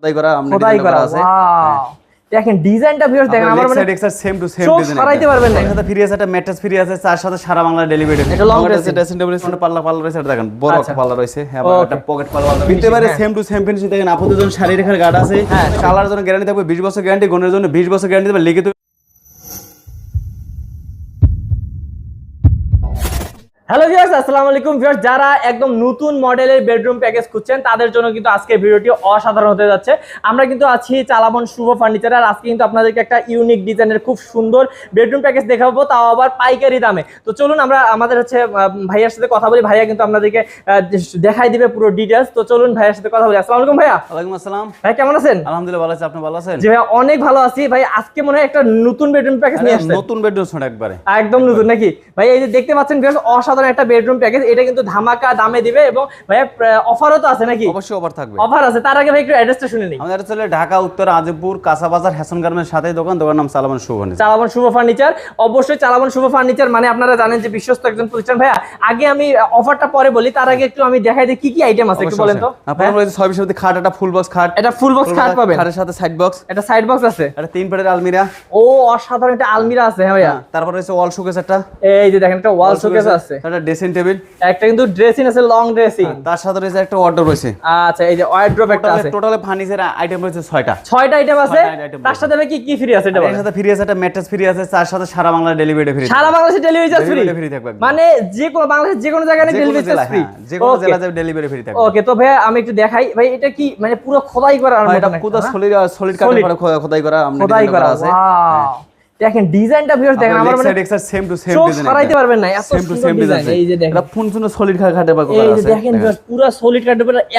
খোদাই করা খোদাই করা আছে দেখেন ডিজাইনটা ভিউয়ার্স দেখেন আমার মানে সেম টু সেম চোখ ডিজাইন সরাইতে পারবেন না। সাথে ফ্রি আছে একটা ম্যাট্রেস ফ্রি আছে তার সাথে সারা বাংলা ডেলিভারি এটা dressing। ড্রেসিং আছে পাল্লা পাল্লা রয়েছে দেখেন বড় আচ্ছা। একটা পাল্লা রয়েছে হ্যাঁ. একটা পকেট পাল্লা দিতে পারে হ্যাঁ। সেম টু সেম ফিনিশ দেখেন আপনাদের জন্য শাড়ি রেখার গার্ড আছে হ্যাঁ। কালার জন্য গ্যারান্টি থাকবে 20 বছর গ্যারান্টি গনের জন্য 20 বছর গ্যারান্টি দেবে লিখিত হ্যালো ভিউয়ার্স আসসালামু আলাইকুম ভিউয়ার্স যারা একদম নতুন মডেলের বেডরুম প্যাকেজ খুঁজছেন তাদের জন্য কিন্তু আজকে ভিডিওটি অসাধারণ হতে যাচ্ছে। আমরা কিন্তু আছি চালাবন শুভ ফার্নিচার আর আজকে কিন্তু আপনাদেরকে একটা ইউনিক ডিজাইনের খুব সুন্দর বেডরুম প্যাকেজ দেখাবো তাও আবার পাইকারি দামে। তো চলুন আমরা আমাদের হচ্ছে ভাইয়ার সাথে কথা বলি ভাইয়া কিন্তু আপনাদেরকে দেখাই দিবে পুরো ডিটেলস তো চলুন ভাইয়ার সাথে কথা বলি। আসসালামু আলাইকুম ভাইয়া। ওয়ালাইকুম আসসালাম। ভাই কেমন আছেন? আলহামদুলিল্লাহ ভালো আছে। আপনি ভালো আছেন? জি ভাইয়া অনেক ভালো আছি। ভাই আজকে মনে হয় একটা নতুন বেডরুম প্যাকেজ নিয়ে আসছেন। নতুন বেডরুম শোন একবারে। একদম নতুন নাকি? ভাই এই যে দেখতে পাচ্ছেন বেশ অসাধারণ একটা বেডরুম প্যাকেজ এটা কিন্তু ধামাকা দামে দিবে এবং ভাইয়া অফারও তো আছে নাকি? অবশ্যই অফার থাকবে। অফার আছে তার আগে ভাই একটু অ্যাড্রেসটা শুনে নিই। আমাদের চলে ঢাকা উত্তর আজিমপুর কাঁচাবাজার হ্যাসন গার্মেন্টের সাথে দোকান দোকান নাম সালামান সুবর্ণ চালাবন শুভ ফার্নিচার অবশ্যই চালাবন শুভ ফার্নিচার মানে আপনারা জানেন যে বিশ্বস্ত একজন প্রতিষ্ঠান। ভাইয়া আগে আমি অফারটা পরে বলি তার আগে একটু আমি দেখাই দিই কি কি আইটেম আছে একটু বলেন তো। আপনার রয়েছে ছয় বিশের খাট একটা ফুল বক্স খাট। এটা ফুল বক্স খাট পাবেন। খাটের সাথে সাইড বক্স এটা সাইড বক্স আছে? একটা তিন পেটের আলমিরা। ও অসাধারণ একটা আলমিরা আছে হ্যাঁ ভাইয়া। তারপর রয়েছে ওয়াল শোকেস একটা। এই যে দেখেন একটা ওয়াল শোকেস আছে। একটা ড্রেসিং টেবিল একটা কিন্তু ড্রেসিং আছে লং ড্রেসিং তার সাথে রয়েছে একটা ওয়ার্ডরোব রয়েছে। আচ্ছা এই যে ওয়ার্ড্রপ একটা আছে। টোটালে ফার্নিচার আইটেম রয়েছে ছয়টা। ছয়টা আইটেম আছে। তার সাথে কি কি ফ্রি আছে এটা এর সাথে ফ্রি আছে একটা ম্যাট্রেস ফ্রি আছে তার সাথে সারা বাংলা ডেলিভারি ফ্রি সারা বাংলাদেশে ডেলিভারি চার্জ ফ্রি free? থাকবে মানে যে কোনো বাংলাদেশের যে কোনো জায়গায় ডেলিভারি চার্জ ফ্রি হ্যাঁ যে কোনো জেলা যাবে ডেলিভারি ফ্রি থাকবে। ওকে তো ভাই আমি একটু দেখাই। ভাই এটা কি মানে পুরো খোদাই করা আর এটা পুরো হ্যাঁ? সলিড সলিড পরে খোদাই করা খোদাই করা আছে। ওয়াও দেখেন ডিজাইনটা ভিউয়ার্স দেখেন আমার মানে সেম টু সেম চোখ ডিজাইন সরাইতে পারবেন না এত সেম টু সুন্দর সেম ডিজাইন এই যে দেখেন। এটা ফুল সলিড পরে করা এই যে দেখেন ভিউয়ার্স পুরো সলিড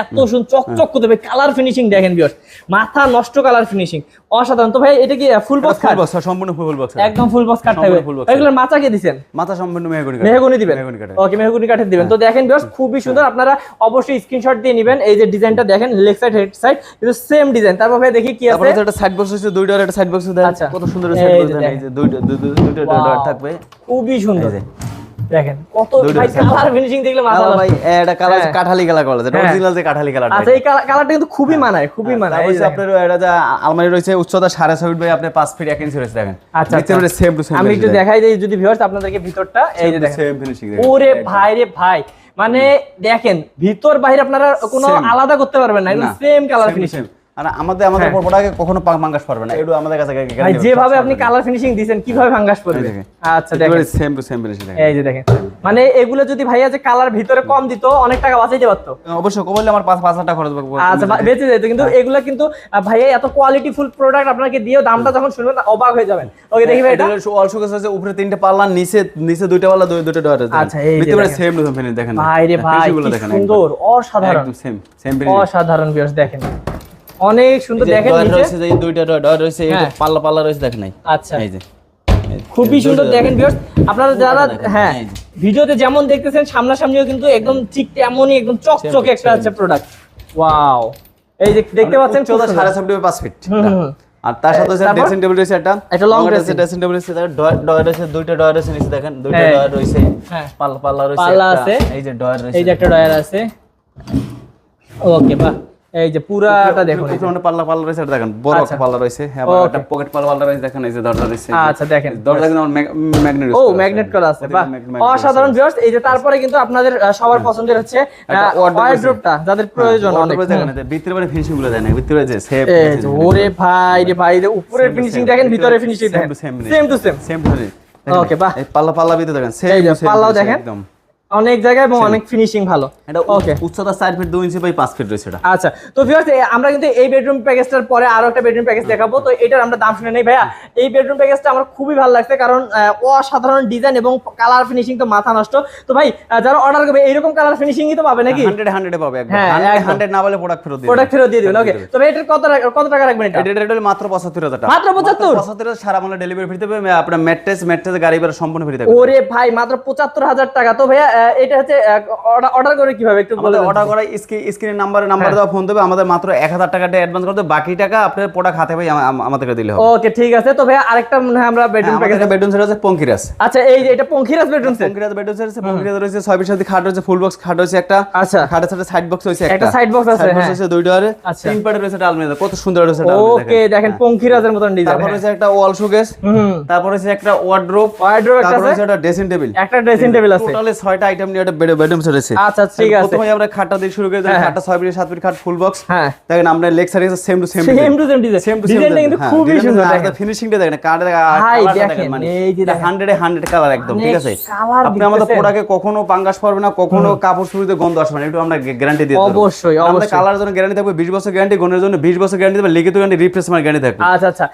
এত সুন্দর চকচক করতে হবে কালার ফিনিশিং দেখেন ভিউয়ার্স মাথা নষ্ট কালার ফিনিশিং অসাধারণ। তো ভাই এটা কি ফুল বক্স ফুল কাট বক্স সম্পূর্ণ ফুল বক্স একদম ফুল বক্স কাট থাকবে। এগুলোর মাথা কে দিবেন মাথা সম্পূর্ণ মেহগনি কাঠ মেহগনি দিবেন? মেহগনি কাঠের। ওকে মেহগনি দিবেন। তো দেখেন ভিউয়ার্স খুবই সুন্দর। আপনারা অবশ্যই স্ক্রিনশট দিয়ে নেবেন। এই যে ডিজাইনটা দেখেন লেগ সাইড হেড সাইড কিন্তু সেম ডিজাইন তারপর ভাই দেখি কি আছে? একটা সাইড বক্স আছে দুইটা আর একটা সাইড বক্স দেন। আচ্ছা। কত সুন্দর সাইড বক্স দেন। এই যে দুইটা দু- দু- দুইটা ডট থাকবে। খুবই সুন্দর। দেখেন কত ভাই কালার ফিনিশিং দেখলে মাথা ভাই এটা কালার হ্যাঁ। কাঠালি কালার করা যেটা হ্যাঁ। অরিজিনাল যে কাঠালি কালার আচ্ছা এই কালারটা কিন্তু খুবই মানায় খুবই মানায় এই আপনার এটা যে আলমারি রয়েছে উচ্চতা বাই আপনি ফিট এক ইঞ্চি রয়েছে দেখেন। আচ্ছা, আচ্ছা। সেম টু সেম আমি একটু দেখাই দিই যদি ভিউয়ার্স আপনাদেরকে ভিতরটা এই যে দেখেন। সেম ফিনিশিং ওরে ভাই রে ভাই। মানে দেখেন ভিতর বাইরে আপনারা কোনো আলাদা করতে পারবেন না সেম কালার ফিনিশিং আর আমাদের আমাদের হ্যাঁ। প্রোডাক্টে কখনো পাক মাঙ্গাস পারবে না। এটা আমাদের কাছে ভাই যেভাবে আপনি কালার ফিনিশিং দিয়েছেন কীভাবে ভাঙ্গাস দেখেন। আচ্ছা দেখেন। সেম টু সেম ফিনিশিং এই যে দেখেন। মানে এগুলো যদি ভাইয়া যে কালার ভিতরে কম দিত অনেক টাকা বাঁচাইতে পারতো। অবশ্যই। কবলে আমার পাঁচ পাঁচ হাজার টাকা খরচ হবে। আচ্ছা বেঁচে যেত। কিন্তু এগুলো কিন্তু ভাইয়া এত কোয়ালিটি ফুল প্রোডাক্ট আপনাকে দিয়েও দামটা যখন শুনবেন অবাক হয়ে যাবেন। ওকে দেখি ভাই এটা। অল শোকেস আছে। উপরে তিনটে পাল্লা নিচে নিচে দুইটা পাল্লা দুই দুটো ডয়ার আছে। আচ্ছা, এই ভিতরে সেম টু সেম ফিনিশ দেখেন। ভাই রে ভাই সুন্দর অসাধারণ। একদম সেম সেম ফিনিশ অসাধারণ বিয়ার্স দেখেন। অনেক সুন্দর দেখেন নিচে। রয়েছে যে দুইটা ডয়ার রয়েছে হ্যাঁ। পাল্লা পাল্লা রয়েছে দেখেন নাই আচ্ছা। এই যে। খুবই সুন্দর দেখেন ভিউয়ার্স আপনারা যারা হ্যাঁ ভিডিওতে যেমন দেখতেছেন সামনাসামনিও কিন্তু একদম ঠিক তেমনই একদম চকচকে একটা হচ্ছে প্রোডাক্ট ওয়াও এই যে দেখতে পাচ্ছেন খুব চৌদা সুন্দর। সাড়ে ছয় ফিট। আর তার সাথে তারপর? ড্রেসিং টেবিল রয়েছে একটা। long dressing। ড্রেসিং টেবিল রয়েছে ডয়ার রয়েছে দুইটা ডয়ার রয়েছে নিচে দেখেন। দুইটা হ্যাঁ। ডয়ার রয়েছে হ্যাঁ। পাল্লা পাল্লা রয়েছে পাল্লা আছে। এই যে ডয়ার রয়েছে এই যে একটা ডয়ার আছে। ওকে বাহ। এই যে পুরাটা দেখুন। উপরে পাল্লা পাল্লা রয়েছে এটা দেখেন বড় আচ্ছা। পাল্লা রয়েছে হ্যাঁ. একটা পকেট পাল্লা পাল্লা রয়েছে দেখেন এই যে দরজা রয়েছে আচ্ছা, দেখেন। দরজা কিন্তু ম্যাগনেট ও ম্যাগনেট করা আছে বাহ অসাধারণ ভিউয়ার্স এই যে তারপরে কিন্তু আপনাদের সবার পছন্দের হচ্ছে ওয়ার্ড্রোপটা যাদের প্রয়োজন অনেক ভিতরে মানে ফিনিশিংগুলো দেয় না ভিতরে যে সেম এই ওরে ভাই রে ভাই রে to ফিনিশিং দেখেন ভিতরে ফিনিশিং দেখেন। সেম টু সেম সেম ধরে Okay, বাহ। এই পাল্লা পাল্লা ভিতরে দেখেন সেম পাল্লাও দেখেন। একদম অনেক জায়গায় এবং অনেক ফিনিশিং ভালো। এটা ওকে উচ্চতা 4 ফিট 2 ইঞ্চি বাই 5 ফিট রয়েছে এটা। আচ্ছা তো ভিউয়ার্স আমরা কিন্তু এই বেডরুম প্যাকেজটার পরে আরও একটা বেডরুম প্যাকেজ দেখাবো। তো এটার আমরা দাম শুনে নেই ভাইয়া। এই বেডরুম প্যাকেজটা আমার খুবই ভালো লাগছে কারণ অসাধারণ ডিজাইন এবং কালার ফিনিশিং তো মাথা নষ্ট। তো ভাই যারা অর্ডার করবে এইরকম কালার ফিনিশিংই তো পাবে নাকি? 100 100 এ পাবে একদম। হ্যাঁ, 100 100 না বলে প্রোডাক্ট ফেরত দিবেন প্রোডাক্ট ফেরত দিয়ে দিবেন ওকে তবে এটার কত টাকা- কত টাকা রাখবেন এটা? এটা মাত্র 75000 টাকা। মাত্র 75? 75000 সারা বাংলা ডেলিভারি ফ্রি দেবে আপনার ম্যাট্রেস ম্যাট্রেস গাড়ি ভাড়া সম্পূর্ণ ফ্রি থাকবে। ওরে ভাই মাত্র পঁচাত্তর হাজার টাকা। তো ভাইয়া এটা হচ্ছে অর্ডার করে কীভাবে একটু বলে অর্ডার করা স্ক্রিনের নাম্বারে নাম্বার হ্যাঁ। দেওয়া ফোন দেবে আমাদের মাত্র এক হাজার টাকাটা অ্যাডভান্স করতে বাকি টাকা আপনার প্রোডাক্ট হাতে পাই আমাদেরকে দিলে হবে। ওকে ঠিক আছে। তো ভাই আরেকটা মনে হয় আমরা বেডরুম প্যাকেজ বেডরুম সেট আছে পঙ্কিরাস আচ্ছা এই যে এটা Pankhiraj bedroom set Pankhiraj bedroom set আছে পঙ্কিরাস রয়েছে ছয় বিশ সাথে খাট রয়েছে ফুল বক্স খাট রয়েছে একটা। আচ্ছা। খাটের সাথে সাইড বক্স রয়েছে একটা side box আছে, হ্যাঁ। দুইটা আরে। আচ্ছা। তিন রয়েছে আলমিরা কত সুন্দর রয়েছে ওকে দেখেন। পঙ্খিরাজের মতন ডিজাইন তারপর রয়েছে একটা ওয়াল শোকেস তারপর রয়েছে একটা ওয়ার্ড্রোব Wardrobe একটা আছে? একটা ড্রেসিং টেবিল একটা ড্রেসিং টেবিল আছে। টোটালি ছয়টা আইটেম নিয়ে একটা বেডরুম সেট আছে আচ্ছা ঠিক আছে। প্রথমে আমরা খাটটা দিয়ে শুরু করে দিই হ্যাঁ, হ্যাঁ। খাটটা ছয় ফিট সাত ফিট খাট ফুল বক্স হ্যাঁ। দেখেন আমরা leg side same to same same to same design same to same ডিজাইনটা কিন্তু হ্যাঁ, খুবই সুন্দর দেখেন। ফিনিশিংটা দেখেন কার্ডের ভাই, দেখেন, এই যে 100 এ 100 কালার একদম ঠিক আছে? আপনি আমাদের? প্রোডাক্টে কখনো পাঙ্গাস পারবে না কখনো কাপড় শুরুতে গন্ধ আসবে না একটু আমরা গ্যারান্টি দিয়ে দেব অবশ্যই, অবশ্যই। কালার জন্য গ্যারান্টি থাকবে 20 বছর গ্যারান্টি গনের জন্য 20 বছর গ্যারান্টি দেবে লিখিত গ্যারান্টি রিপ্লেসমেন্ট গ্যারান্টি থাকবে। আচ্ছা আচ্ছা।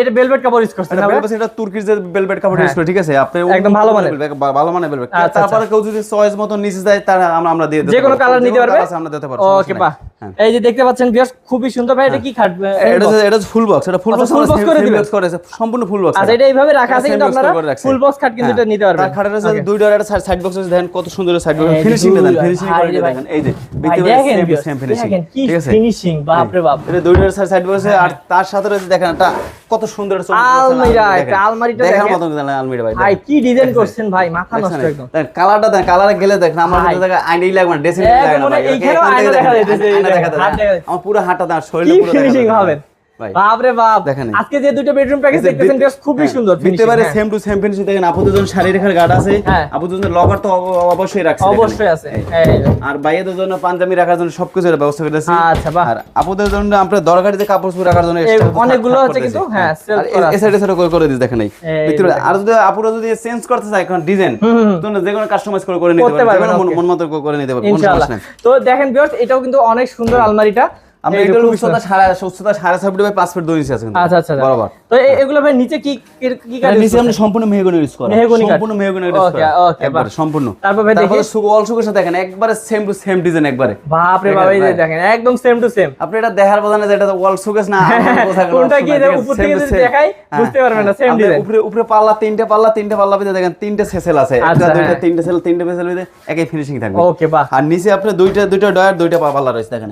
এটা ভেলভেট কাপড় ইউজ করছেন এটা না বলব সেটা তুর্কির যে ভেলভেট কাপড় ইউজ করে ঠিক আছে? আপনি একদম ভালো velvet, ভালো মানের ভেলভেট আচ্ছা, তারপরে কেউ যদি চয়েস মতো নিচে যায় তারা আমরা আমরা দিয়ে দেব যে কোনো কালার নিতে পারবে? আমরা দিতে পারব ওকে বাহ। এই যে দেখতে পাচ্ছেন বিয়াস খুবই সুন্দর। ভাই এটা কি খাট? এটা এটা ফুল বক্স এটা ফুল বক্স full box করে দিবেন? করেছে সম্পূর্ণ ফুল বক্স আচ্ছা এটা এইভাবে রাখা আছে কিন্তু আপনারা? ফুল বক্স খাট কিন্তু এটা নিতে পারবেন। খাটের আছে Okay. দুই ডোর একটা সাইড বক্স আছে দেখেন কত সুন্দর সাইড বক্স ফিনিশিং দেন ফিনিশিং করে দেখেন এই যে ভিতরে দেখেন সেম ফিনিশিং ঠিক আছে? ফিনিশিং বাপ রে বাপ। এটা দুই ডোর সাইড বক্স আর তার সাথে রয়েছে দেখেন একটা কত সুন্দর আলমিরা, দেখেন। একটা আলমারিটা দেখার দেখেন। কিন্তু আলমিরা ভাই ভাই কি ডিজাইন করছেন ভাই মাথা নষ্ট একদম। কালারটা দেন কালারে গেলে দেখেন আমার ভাই। কিন্তু দেখা আইনাই লাগবে না ড্রেসিং একদম লাগে না হয় থেকে আয়না দেখা দেখেন, যাইতেছে, দেখেন, দেখা যাচ্ছে। আমার পুরো হাঁটা দাঁড় শরীরে পুরো দেখা ফিনিশিং যাবে। ভাই। বাপ। দেখেন আজকে যে দুটো বেডরুম প্যাকেজ দেখতেছেন বেশ খুবই সুন্দর দিতে finishing, পারে হ্যাঁ। সেম টু সেম ফিনিশিং দেখেন আপুদের জন্য গার্ড আছে হ্যাঁ। লকার তো অবশ্যই রাখছে অবশ্যই আছে। আর ভাইয়াদের জন্য পাঞ্জাবি রাখার জন্য সবকিছু এর ব্যবস্থা করেছি আচ্ছা, বাহ। আর আপুদের জন্য আমরা দরকারি যে কাপড় চোপড় রাখার জন্য এই extra থাক- অনেকগুলো থাক কিন্তু, হ্যাঁ, sell আর করা এ সাইডে সাইডে করে করে দিস দেখেন এই। এই ভিতরে আর যদি আপুরা যদি চেঞ্জ করতে চায় এখন ডিজাইন তো যে কোনো কাস্টমাইজ করে করে নিতে পারবে. মন মতো করে- করে নিতে পারবে ইনশাআল্লাহ। তো দেখেন ভিউয়ার্স এটাও কিন্তু অনেক সুন্দর আলমারিটা। আমরা এই যে এটার খুবই উচ্চতা সাড়ে উচ্চতা সাড়ে ছয় ফুট বাই পাঁচ ফিট দুই ইঞ্চি আছে আচ্ছা আচ্ছা আচ্ছা। বরাবর। তো এগুলো ভাই নিচে কি কি কি কাঠ এটা use নিচে আমরা সম্পূর্ণ মেহগনি ইউজ করা। মেহগনি সম্পূর্ণ মেহগনি ইউজ করা। okay, একবারে সম্পূর্ণ। তারপর ভাই দেখি। সুগ অল সুগের সাথে দেখেন একবারে সেম টু সেম ডিজাইন একবারে। বাপ রে বাপ এই দেখেন একদম সেম টু সেম আপনি এটা দেখার কথা না যে এটা ওয়াল সুগেস না আমার বোঝা গেল কোনটা কি নাই, এটা ঠিক আছে? উপর থেকে যদি দেখাই বুঝতে পারবেন না, same উপরে উপরে পাল্লা তিনটে পাল্লা তিনটে পাল্লা ভিতরে দেখেন তিনটে সেসেল আছে। একটা আচ্ছা, দুইটা। তিনটে সেল তিনটে ভিতরে একই ফিনিশিং থাকবে। ওকে বাহ। আর নিচে আপনি দুইটা দুইটা ডয়ার দুইটা পাল্লা রয়েছে দেখেন।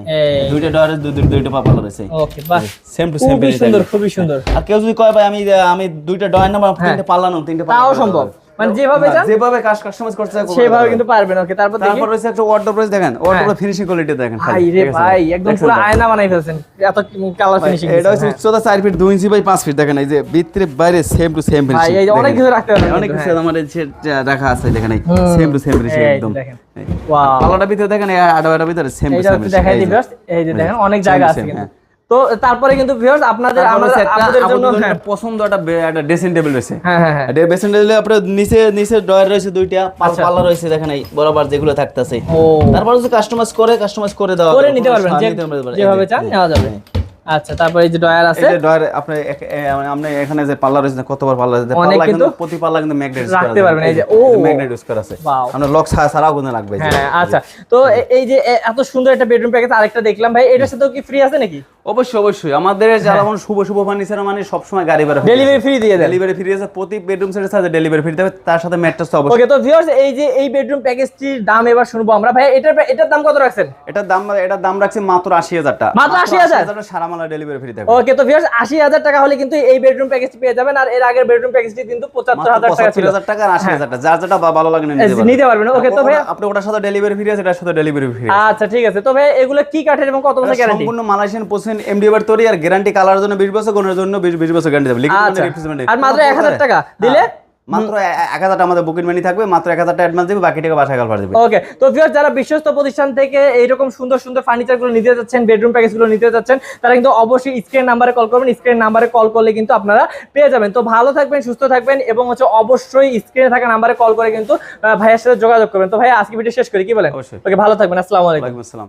দুইটা ডয়ারে দুইটা পা রয়েছে ওকে বাহ। সেম টু সেম খুবই সুন্দর খুবই সুন্দর। আর কেউ যদি কয় ভাই আমি আমি দুইটা ডয়ের নাম্বার তিনটে পাল্লা নাম তিনটে তাও সম্ভব। মানে যেভাবে হ্যাঁ, যেভাবে কাজ কাস্টমাইজ করতে চায় সেভাবে কিন্তু পারবেন ওকে তারপর তারপর রয়েছে একটা ওয়ার্ডরোব রয়েছে দেখেন ওয়ার্ডরোবের ফিনিশিং কোয়ালিটি দেখেন ভাই রে ভাই একদম পুরো আয়না বানাই ফেলছেন এত কালার ফিনিশিং এটা হচ্ছে উচ্চতা চার ফিট দুই ইঞ্চি বাই পাঁচ ফিট দেখেন এই যে ভিতরে বাইরে সেম টু সেম ভাই, এই অনেক কিছু রাখতে পারবেন অনেক কিছু হ্যাঁ। আমাদের রাখা আছে দেখেন এই সেম টু সেম ফিনিশিং একদম। ওয়াও পাল্লাটা ভিতরে দেখেন আডা আডা ভিতরে সেম টু সেম দেখাই এই যে। দেখেন অনেক জায়গা আছে কিন্তু। তো তারপরে কিন্তু ভিউয়ার্স আপনাদের আমাদের আপনাদের জন্য হ্যাঁ। পছন্দ একটা একটা ড্রেসিং টেবিল রয়েছে। হ্যাঁ হ্যাঁ হ্যাঁ। ড্রেসিং টেবিলে আপনার নিচে নিচে ড্রয়ার রয়েছে দুইটা পাল আচ্ছা। পাল্লা রয়েছে দেখেন এই বরাবর যেগুলো থাকতেছে। তারপরে যদি কাস্টমাইজ করে কাস্টমাইজ করে দেওয়া করে নিতে পারবেন যেভাবে চান হ্যাঁ। নেওয়া যাবে। আচ্ছা তারপরে এই যে ডয়ার আছে। এই যে ডয়ার আপনি এখানে যে পাল্লা রয়েছে কতবার পাল্লা রয়েছে অনেক পাল্লা কিন্তু প্রতি পাল্লা কিন্তু ম্যাগনেট রাখতে পারবেন, এই যে, ও। ম্যাগনেট ইউজ করা আছে. আপনার লক ছাড়াও লাগবে হ্যাঁ আচ্ছা তো এই যে এত সুন্দর একটা বেডরুম প্যাকেজ আরেকটা দেখলাম। ভাই এটার সাথেও কি ফ্রি আছে নাকি? অবশ্যই অবশ্যই। আমাদের যারা মানে শুভ শুভ ফার্নিচার মানে সবসময় গাড়ি ভাড়া ডেলিভারি ফ্রি দিয়ে দেন। ডেলিভারি ফ্রি আছে প্রতি বেডরুম সেটের সাথে ডেলিভারি ফ্রি দেবে তার সাথে ম্যাট্রেস তো অবশ্যই। ওকে তো ভিউয়ার্স এই যে এই বেডরুম প্যাকেজটির দাম এবার শুনব আমরা। ভাই এটার এটার দাম কত রাখছেন? এটার দাম এটার দাম রাখছে মাত্র আশি হাজার টাকা। মাত্র 80,000? টাকা সারা ডেলিভারি ফ্রি থাকবে। ওকে তো ভিউয়ার্স আশি হাজার টাকা হলে কিন্তু এই বেডরুম প্যাকেজটি পেয়ে যাবেন আর এর আগের বেডরুম প্যাকেজটি কিন্তু পঁচাত্তর হাজার টাকা ছিল। টাকা আর আশি হাজার টাকা যার যেটা ভালো লাগে নিতে পারবেন নিতে পারবেন ওকে তো ভাই আপনি ওটার সাথে ডেলিভারি ফ্রি আছে এটার সাথে ডেলিভারি ফ্রি আচ্ছা ঠিক আছে তো ভাই এগুলো কি কাঠের এবং কত বছর গ্যারান্টি সম্পূর্ণ মালয়েশিয়ান পোসেন এমডি বার তৈরি আর গ্যারান্টি কালার জন্য 20 বছর গুণের জন্য 20 20 বছর গ্যারান্টি দেবে। লিখিত আচ্ছা। আর মাত্র 1000 টাকা দিলে? মাত্র 1000 টাকা আমাদের বুকিং মানি থাকবে মাত্র 1000 টাকা অ্যাডভান্স দেবে বাকি টাকা বাসায় দেবে। ওকে তো যারা বিশ্বস্ত প্রতিষ্ঠান থেকে এইরকম সুন্দর সুন্দর ফার্নিচারগুলো নিতে যাচ্ছেন বেডরুম প্যাকেজগুলো নিতে যাচ্ছেন তারা কিন্তু অবশ্যই স্ক্রিন নাম্বারে কল করবেন। স্ক্রিন নাম্বারে কল করলে কিন্তু আপনারা পেয়ে যাবেন। তো ভালো থাকবেন সুস্থ থাকবেন এবং হচ্ছে অবশ্যই স্ক্রিনে থাকা নাম্বারে কল করে কিন্তু ভাইয়ের সাথে যোগাযোগ করবেন। তো ভাই আজকে ভিডিও শেষ করি কি বলেন। ওকে ভালো থাকবেন আসসালামু আলাইকুম। আসসালাম।